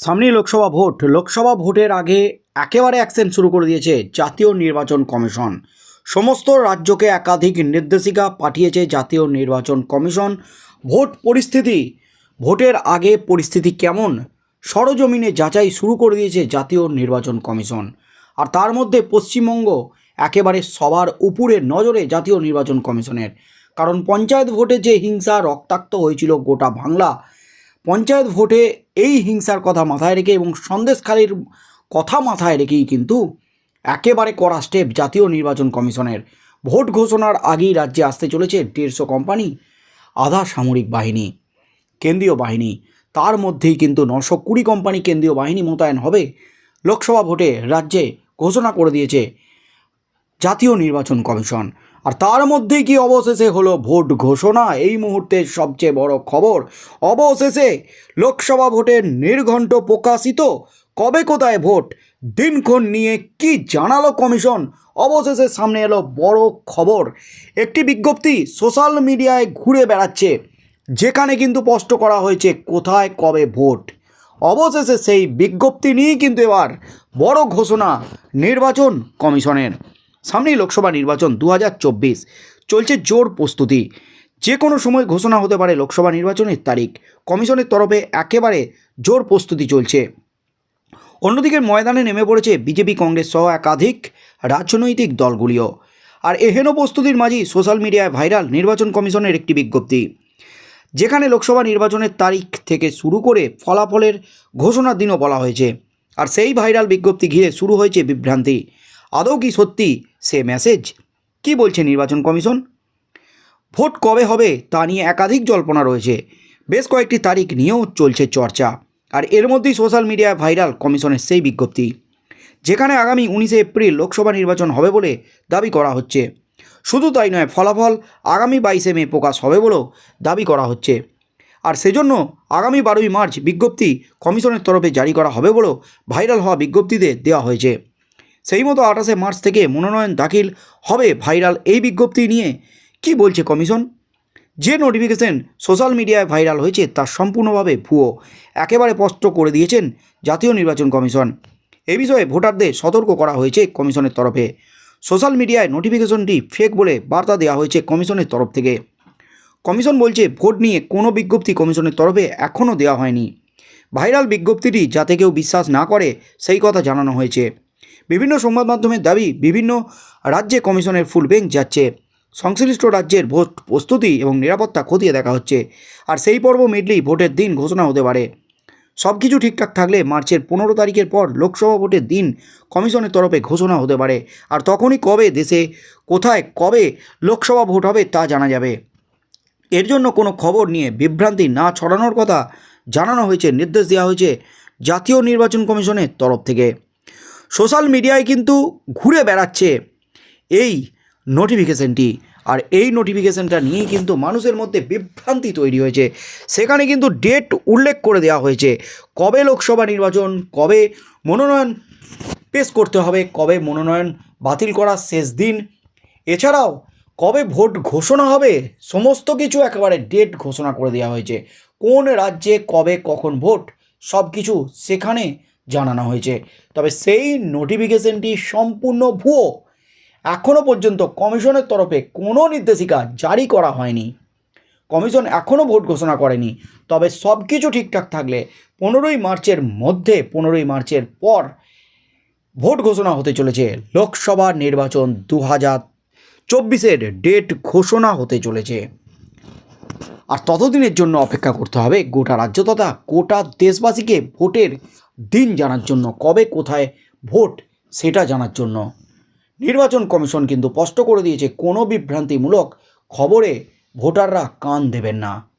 সামনেই লোকসভা ভোট। লোকসভা ভোটের আগে একেবারে অ্যাকশন শুরু করে দিয়েছে জাতীয় নির্বাচন কমিশন। সমস্ত রাজ্যকে একাধিক নির্দেশিকা পাঠিয়েছে জাতীয় নির্বাচন কমিশন। ভোট পরিস্থিতি, ভোটের আগে পরিস্থিতি কেমন? সরজমিনে যাচাই শুরু করে দিয়েছে জাতীয় নির্বাচন কমিশন। আর তার মধ্যে পশ্চিমবঙ্গ একেবারে সবার উপরে নজরে জাতীয় নির্বাচন কমিশনের। কারণ পঞ্চায়েত ভোটে যে হিংসা, রক্তাক্ত হয়েছিল গোটা বাংলা পঞ্চায়েত ভোটে এই হিংসার কথা মাথায় রেখে এবং সন্দেশখালীর কথা মাথায় রেখেই কিন্তু একেবারে কড়া স্টেপ জাতীয় নির্বাচন কমিশনের ভোট ঘোষণার আগেই রাজ্যে আসতে চলেছে দেড়শো কোম্পানি, আধা সামরিক বাহিনী, কেন্দ্রীয় বাহিনী। তার মধ্যেই কিন্তু নশো কুড়ি কোম্পানি কেন্দ্রীয় বাহিনী মোতায়েন হবে। লোকসভা ভোটে রাজ্যে ঘোষণা করে দিয়েছে জাতীয় নির্বাচন কমিশন। আর তার মধ্যেই কি অবশেষে হলো ভোট ঘোষণা? এই মুহূর্তের সবচেয়ে বড় খবর, অবশেষে লোকসভা ভোটের নির্ঘণ্ট প্রকাশিত। কবে কোথায় ভোট? দিনক্ষণ নিয়ে কি জানালো কমিশন? অবশেষে সামনে এলো বড় খবর। একটি বিজ্ঞপ্তি সোশ্যাল মিডিয়ায় ঘুরে বেড়াচ্ছে, যেখানে কিন্তু স্পষ্ট করা হয়েছে কোথায় কবে ভোট। অবশেষে সেই বিজ্ঞপ্তি নিয়েই কিন্তু এবার বড় ঘোষণা নির্বাচন কমিশনের। সামনেই লোকসভা নির্বাচন দু হাজার চব্বিশ। চলছে জোর প্রস্তুতি। যে কোনো সময় ঘোষণা হতে পারে লোকসভা নির্বাচনের তারিখ। কমিশনের তরফে একেবারে জোর প্রস্তুতি চলছে। অন্যদিকে ময়দানে নেমে পড়েছে বিজেপি কংগ্রেস সহ একাধিক রাজনৈতিক দলগুলিও। আর এহেন প্রস্তুতির মাঝেই সোশ্যাল মিডিয়ায় ভাইরাল নির্বাচন কমিশনের একটি বিজ্ঞপ্তি। যেখানে লোকসভা নির্বাচনের তারিখ থেকে শুরু করে ফলাফলের ঘোষণার দিনও বলা হয়েছে। আর সেই ভাইরাল বিজ্ঞপ্তি ঘিরে শুরু হয়েছে বিভ্রান্তি। আদৌ কি সত্যি সে মেসেজ কি বলছে নির্বাচন কমিশন? ভোট কবে হবে তা নিয়ে একাধিক জল্পনা রয়েছে। বেশ কয়েকটি তারিখ নিয়েও চলছে চর্চা। আর এর মধ্যেই সোশ্যাল মিডিয়ায় ভাইরাল কমিশনের সেই বিজ্ঞপ্তি। যেখানে আগামী উনিশে এপ্রিল লোকসভা নির্বাচন হবে বলে দাবি করা হচ্ছে। শুধু তাই নয়, ফলাফল আগামী বাইশে মে প্রকাশ হবে বলেও দাবি করা হচ্ছে। আর সেজন্য আগামী বারোই মার্চ বিজ্ঞপ্তি কমিশনের তরফে জারি করা হবে বলেও ভাইরাল হওয়া বিজ্ঞপ্তিতে দেওয়া হয়েছে। সেই মতো আঠাশে মার্চ থেকে মনোনয়ন দাখিল হবে ভাইরাল এই বিজ্ঞপ্তি নিয়ে। কি বলছে কমিশন? যে নোটিফিকেশন সোশ্যাল মিডিয়ায় ভাইরাল হয়েছে তা সম্পূর্ণভাবে ভুয়ো। একেবারে স্পষ্ট করে দিয়েছেন জাতীয় নির্বাচন কমিশন। এ বিষয়ে ভোটারদের সতর্ক করা হয়েছে কমিশনের তরফে। সোশ্যাল মিডিয়ায় নোটিফিকেশনটি ফেক বলে বার্তা দেওয়া হয়েছে কমিশনের তরফ থেকে। কমিশন বলছে, ভোট নিয়ে কোনো বিজ্ঞপ্তি কমিশনের তরফে এখনও দেওয়া হয়নি। ভাইরাল বিজ্ঞপ্তিটি যাতে কেউ বিশ্বাস না করে, সেই কথা জানানো হয়েছে। বিভিন্ন সংবাদ মাধ্যমের দাবি, বিভিন্ন রাজ্যে কমিশনের ফুল বেঞ্চ যাচ্ছে। সংশ্লিষ্ট রাজ্যের ভোট প্রস্তুতি এবং নিরাপত্তা খতিয়ে দেখা হচ্ছে। আর সেই পর্ব মিটলেই ভোটের দিন ঘোষণা হতে পারে। সব কিছু ঠিকঠাক থাকলে মার্চের পনেরো তারিখের পর লোকসভা ভোটের দিন কমিশনের তরফে ঘোষণা হতে পারে। আর তখনই কবে দেশে, কোথায়, কবে লোকসভা ভোট হবে তা জানা যাবে। এর জন্য কোনো খবর নিয়ে বিভ্রান্তি না ছড়ানোর কথা জানানো হয়েছে, নির্দেশ দেওয়া হয়েছে জাতীয় নির্বাচন কমিশনের তরফ থেকে। সোশ্যাল মিডিয়ায় কিন্তু ঘুরে বেড়াচ্ছে এই নোটিফিকেশনটি আর এই নোটিফিকেশানটা নিয়েই কিন্তু মানুষের মধ্যে বিভ্রান্তি তৈরি হয়েছে। সেখানে কিন্তু ডেট উল্লেখ করে দেওয়া হয়েছে কবে লোকসভা নির্বাচন, কবে মনোনয়ন পেশ করতে হবে, কবে মনোনয়ন বাতিল করার শেষ দিন। এছাড়াও কবে ভোট ঘোষণা হবে, সমস্ত কিছু একেবারে ডেট ঘোষণা করে দেওয়া হয়েছে। কোন রাজ্যে কবে কখন ভোট সব কিছু সেখানে জানানো হয়েছে। তবে সেই নোটিফিকেশনটি সম্পূর্ণ ভুয়ো। এখনও পর্যন্ত কমিশনের তরফে কোনো নির্দেশিকা জারি করা হয়নি। কমিশন এখনও ভোট ঘোষণা করেনি। তবে সব কিছু ঠিকঠাক থাকলে পনেরোই মার্চের মধ্যে, পনেরোই মার্চের পর ভোট ঘোষণা হতে চলেছে। লোকসভা নির্বাচন দু হাজার চব্বিশের ডেট ঘোষণা হতে চলেছে। আর ততদিনের জন্য অপেক্ষা করতে হবে গোটা রাজ্য তথা গোটা দেশবাসীকে ভোটের দিন জানার জন্য। কবে, কোথায় ভোট, সেটা জানার জন্য। নির্বাচন কমিশন কিন্তু স্পষ্ট করে দিয়েছে, কোনো বিভ্রান্তিমূলক খবরে ভোটাররা কান দেবেন না।